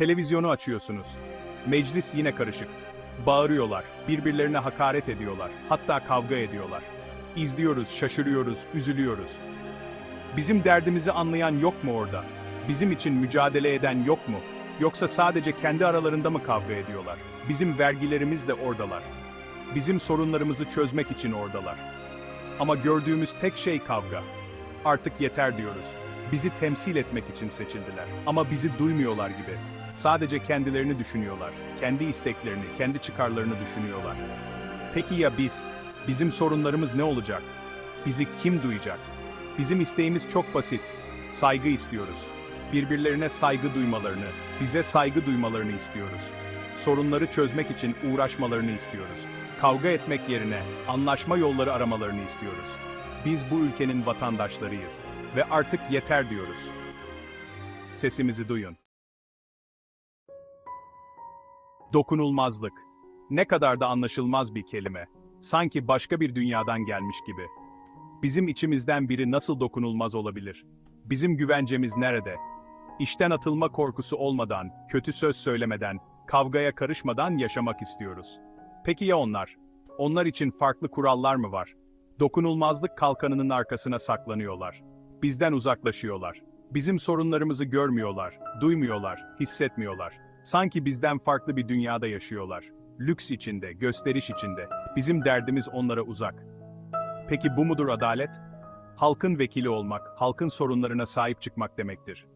Televizyonu açıyorsunuz. Meclis yine karışık. Bağırıyorlar, birbirlerine hakaret ediyorlar, hatta kavga ediyorlar. İzliyoruz, şaşırıyoruz, üzülüyoruz. Bizim derdimizi anlayan yok mu orada? Bizim için mücadele eden yok mu? Yoksa sadece kendi aralarında mı kavga ediyorlar? Bizim vergilerimiz de oradalar. Bizim sorunlarımızı çözmek için oradalar. Ama gördüğümüz tek şey kavga. Artık yeter diyoruz. Bizi temsil etmek için seçildiler. Ama bizi duymuyorlar gibi. Sadece kendilerini düşünüyorlar. Kendi isteklerini, kendi çıkarlarını düşünüyorlar. Peki ya biz? Bizim sorunlarımız ne olacak? Bizi kim duyacak? Bizim isteğimiz çok basit. Saygı istiyoruz. Birbirlerine saygı duymalarını, bize saygı duymalarını istiyoruz. Sorunları çözmek için uğraşmalarını istiyoruz. Kavga etmek yerine anlaşma yolları aramalarını istiyoruz. Biz bu ülkenin vatandaşlarıyız ve artık yeter diyoruz. Sesimizi duyun. Dokunulmazlık. Ne kadar da anlaşılmaz bir kelime. Sanki başka bir dünyadan gelmiş gibi. Bizim içimizden biri nasıl dokunulmaz olabilir? Bizim güvencemiz nerede? İşten atılma korkusu olmadan, kötü söz söylemeden, kavgaya karışmadan yaşamak istiyoruz. Peki ya onlar? Onlar için farklı kurallar mı var? Dokunulmazlık kalkanının arkasına saklanıyorlar. Bizden uzaklaşıyorlar. Bizim sorunlarımızı görmüyorlar, duymuyorlar, hissetmiyorlar. Sanki bizden farklı bir dünyada yaşıyorlar. Lüks içinde, gösteriş içinde. Bizim derdimiz onlara uzak. Peki bu mudur adalet? Halkın vekili olmak, halkın sorunlarına sahip çıkmak demektir.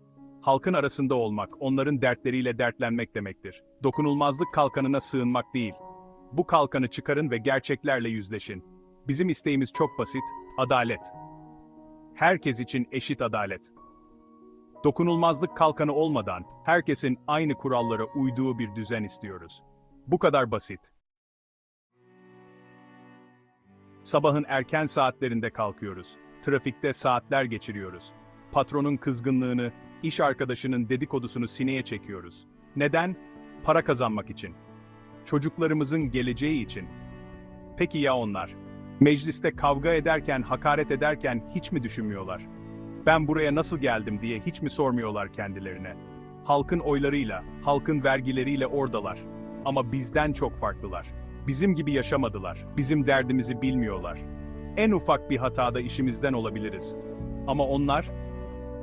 Halkın arasında olmak, onların dertleriyle dertlenmek demektir. Dokunulmazlık kalkanına sığınmak değil. Bu kalkanı çıkarın ve gerçeklerle yüzleşin. Bizim isteğimiz çok basit, adalet. Herkes için eşit adalet. Dokunulmazlık kalkanı olmadan herkesin aynı kurallara uyduğu bir düzen istiyoruz. Bu kadar basit. Sabahın erken saatlerinde kalkıyoruz. Trafikte saatler geçiriyoruz. Patronun kızgınlığını, iş arkadaşının dedikodusunu sineye çekiyoruz. Neden? Para kazanmak için. Çocuklarımızın geleceği için. Peki ya onlar? Mecliste kavga ederken, hakaret ederken hiç mi düşünmüyorlar? Ben buraya nasıl geldim diye hiç mi sormuyorlar kendilerine? Halkın oylarıyla, halkın vergileriyle oradalar. Ama bizden çok farklılar. Bizim gibi yaşamadılar. Bizim derdimizi bilmiyorlar. En ufak bir hatada işimizden olabiliriz. Ama onlar,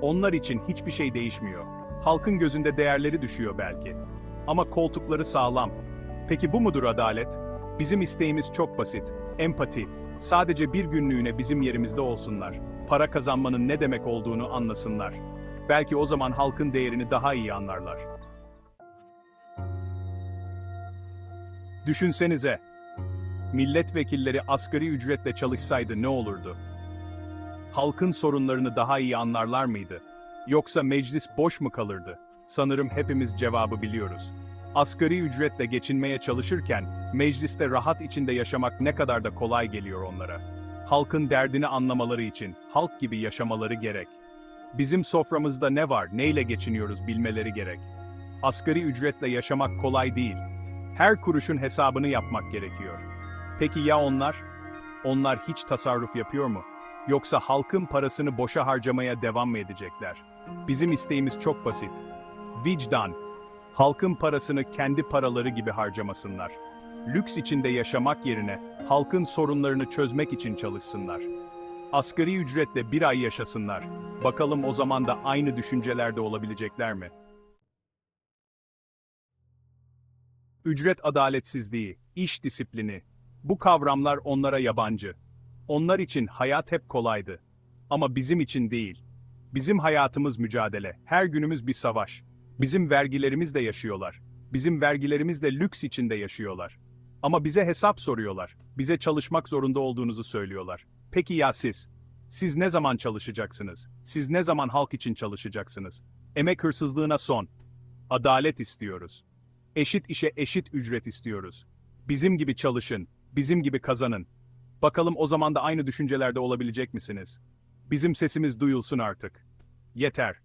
onlar için hiçbir şey değişmiyor. Halkın gözünde değerleri düşüyor belki. Ama koltukları sağlam. Peki bu mudur adalet? Bizim isteğimiz çok basit. Empati. Sadece bir günlüğüne bizim yerimizde olsunlar. Para kazanmanın ne demek olduğunu anlasınlar. Belki o zaman halkın değerini daha iyi anlarlar. Düşünsenize. Milletvekilleri asgari ücretle çalışsaydı ne olurdu? Halkın sorunlarını daha iyi anlarlar mıydı? Yoksa meclis boş mu kalırdı? Sanırım hepimiz cevabı biliyoruz. Asgari ücretle geçinmeye çalışırken, mecliste rahat içinde yaşamak ne kadar da kolay geliyor onlara. Halkın derdini anlamaları için, halk gibi yaşamaları gerek. Bizim soframızda ne var, neyle geçiniyoruz bilmeleri gerek. Asgari ücretle yaşamak kolay değil. Her kuruşun hesabını yapmak gerekiyor. Peki ya onlar? Onlar hiç tasarruf yapıyor mu? Yoksa halkın parasını boşa harcamaya devam mı edecekler? Bizim isteğimiz çok basit. Vicdan. Halkın parasını kendi paraları gibi harcamasınlar. Lüks içinde yaşamak yerine halkın sorunlarını çözmek için çalışsınlar. Asgari ücretle bir ay yaşasınlar. Bakalım o zaman da aynı düşüncelerde olabilecekler mi? Ücret adaletsizliği, iş disiplini. Bu kavramlar onlara yabancı. Onlar için hayat hep kolaydı. Ama bizim için değil. Bizim hayatımız mücadele, her günümüz bir savaş. Bizim vergilerimizle yaşıyorlar. Bizim vergilerimizle lüks içinde yaşıyorlar. Ama bize hesap soruyorlar. Bize çalışmak zorunda olduğunuzu söylüyorlar. Peki ya siz? Siz ne zaman çalışacaksınız? Siz ne zaman halk için çalışacaksınız? Emek hırsızlığına son. Adalet istiyoruz. Eşit işe eşit ücret istiyoruz. Bizim gibi çalışın, bizim gibi kazanın. Bakalım o zaman da aynı düşüncelerde olabilecek misiniz? Bizim sesimiz duyulsun artık. Yeter.